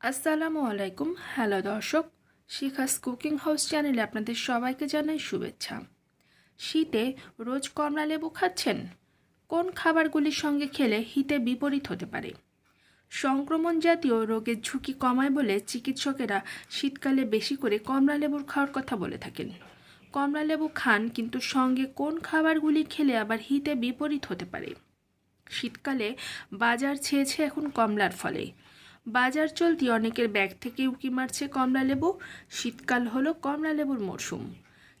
আসসালামু আলাইকুম। হ্যালো দর্শক শিখাস কুকিং হাউস চ্যানেলে আপনাদের সবাইকে জানাই শুভেচ্ছা। শীতে রোজ কমলা লেবু খাচ্ছেন? কোন খাবারগুলির সঙ্গে খেলে হিতে বিপরীত হতে পারে? সংক্রমণ জাতীয় রোগের ঝুঁকি কমায় বলে চিকিৎসকেরা শীতকালে বেশি করে কমলা লেবুর খাওয়ার কথা বলে থাকেন। কমলা লেবু খান, কিন্তু সঙ্গে কোন খাবারগুলি খেলে আবার হিতে বিপরীত হতে পারে? শীতকালে বাজার ছেয়েছে এখন কমলার ফলে। বাজার চলতি অনেকের ব্যাগ থেকে উকি মারছে কমলালেবু শীতকাল হলো কমলালেবুর মরশুম।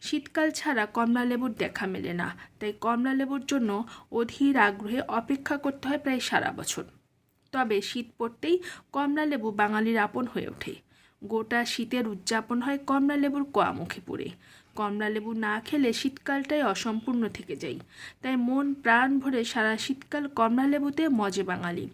শীতকাল ছাড়া কমলালেবুর দেখা মেলে না, তাই কমলালেবুর জন্য অধীর আগ্রহে অপেক্ষা করতে হয় প্রায় সারা বছর। তবে শীত পড়তেই কমলালেবু বাঙালির আপন হয়ে ওঠে। গোটা শীতের উদযাপন হয় কমলা লেবুর কোয়া মুখে পড়ে। কমলা লেবু না খেলে শীতকালটাই অসম্পূর্ণ থেকে যায়। তাই মন প্রাণ ভরে সারা শীতকাল কমলালেবুতে মজে বাঙালি।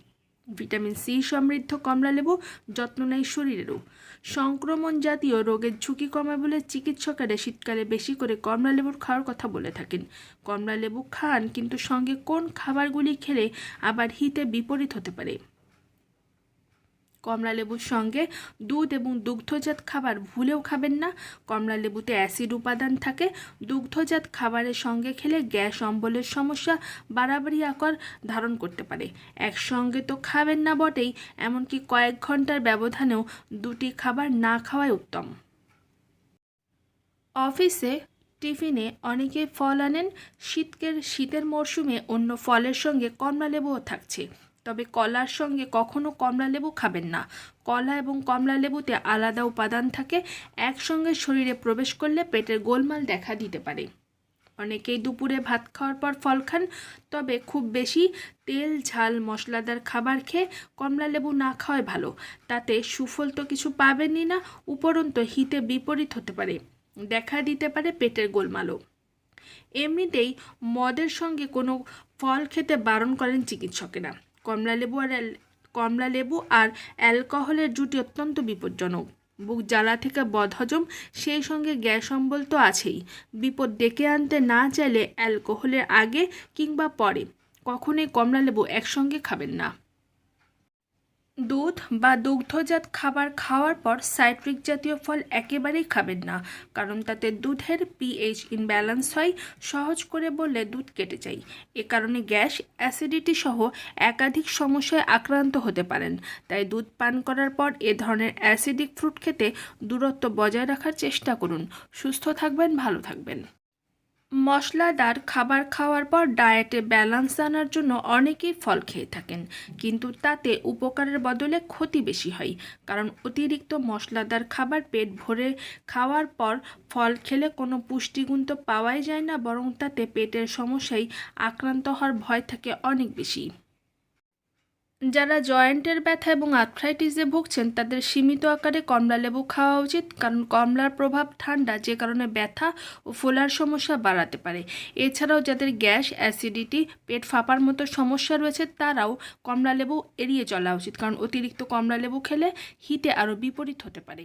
ভিটামিন সি সমৃদ্ধ কমলা লেবু, যত্ন নেয় শরীরেরও। সংক্রমণ জাতীয় রোগের ঝুঁকি কমায় বলে চিকিৎসকেরা শীতকালে বেশি করে কমলা লেবুর খাওয়ার কথা বলে থাকেন। কমলা লেবু খান, কিন্তু সঙ্গে কোন খাবারগুলি খেলে আবার হিতে বিপরীত হতে পারে? কমলা লেবুর সঙ্গে দুধ এবং দুগ্ধজাত খাবার ভুলেও খাবেন না। কমলা লেবুতে অ্যাসিড উপাদান থাকে। দুগ্ধজাত খাবারের সঙ্গে খেলে গ্যাস অম্বলের সমস্যা বাড়াবাড়ি আকার ধারণ করতে পারে। একসঙ্গে তো খাবেন না বটেই, এমনকি কয়েক ঘণ্টার ব্যবধানেও দুটি খাবার না খাওয়াই উত্তম। অফিসে টিফিনে অনেকে ফল আনেন। শীতকের, শীতের মরশুমে অন্য ফলের সঙ্গে কমলা লেবুও থাকছে। তবে কলার সঙ্গে কখনো কমলা লেবু খাবেন না। কলা এবং কমলা লেবুতে আলাদা উপাদান থাকে। একসঙ্গে শরীরে প্রবেশ করলে পেটের গোলমাল দেখা দিতে পারে। অনেকেই দুপুরে ভাত খাওয়ার পর ফল খান, তবে খুব বেশি তেল, ঝাল, মশলাদার খাবার খেয়ে কমলা লেবু না খাওয়াই ভালো। তাতে সুফল তো কিছু পাবেনই না, উপরন্ত হিতে বিপরীত হতে পারে, দেখা দিতে পারে পেটের গোলমালও। এমনিতেই মদের সঙ্গে কোনো ফল খেতে বারণ করেন চিকিৎসকেরা। কমলালেবু আর কমলা লেবু আর অ্যালকোহলের জুটি অত্যন্ত বিপজ্জনক। বুক জ্বালা থেকে বদহজম, সেই সঙ্গে গ্যাস অম্বল তো আছেই। বিপদ ডেকে আনতে না চাইলে অ্যালকোহলের আগে কিংবা পরে কখনোই কমলা লেবু একসঙ্গে খাবেন না। দুধ বা দুগ্ধজাত খাবার খাওয়ার পর সাইট্রিক জাতীয় ফল একেবারেই খাবেন না, কারণ তাতে দুধের পিএইচ ইনব্যালেন্স হয়, সহজ করে বললে দুধ কেটে যায়। এ কারণে গ্যাস অ্যাসিডিটি সহ একাধিক সমস্যায় আক্রান্ত হতে পারেন। তাই দুধ পান করার পর এ ধরনের অ্যাসিডিক ফ্রুট খেতে দূরত্ব বজায় রাখার চেষ্টা করুন। সুস্থ থাকবেন, ভালো থাকবেন। মশলাদার খাবার খাওয়ার পর ডায়েটে ব্যালেন্স আনার জন্য অনেকেই ফল খেয়ে থাকেন। কিন্তু তাতে উপকারের বদলে ক্ষতি বেশি হয়। কারণ অতিরিক্ত মশলাদার খাবার পেট ভরে খাওয়ার পর ফল খেলে কোনো পুষ্টিগুণ তো পাওয়াই যায় না, বরং তাতে পেটের সমস্যায় আক্রান্ত হওয়ার ভয় থাকে অনেক বেশি। যারা জয়েন্টের ব্যথা এবং আর্থ্রাইটিসে ভুগছেন, তাদের সীমিত আকারে কমলা লেবু খাওয়া উচিত, কারণ কমলার প্রভাব ঠান্ডা, যে কারণে ব্যথা ও ফোলার সমস্যা বাড়াতে পারে। এছাড়াও যাদের গ্যাস অ্যাসিডিটি পেট ফাঁপার মতো সমস্যা রয়েছে, তারাও কমলা লেবু এড়িয়ে চলা উচিত, কারণ অতিরিক্ত কমলা লেবু খেলে হিটে আরও বিপরীত হতে পারে।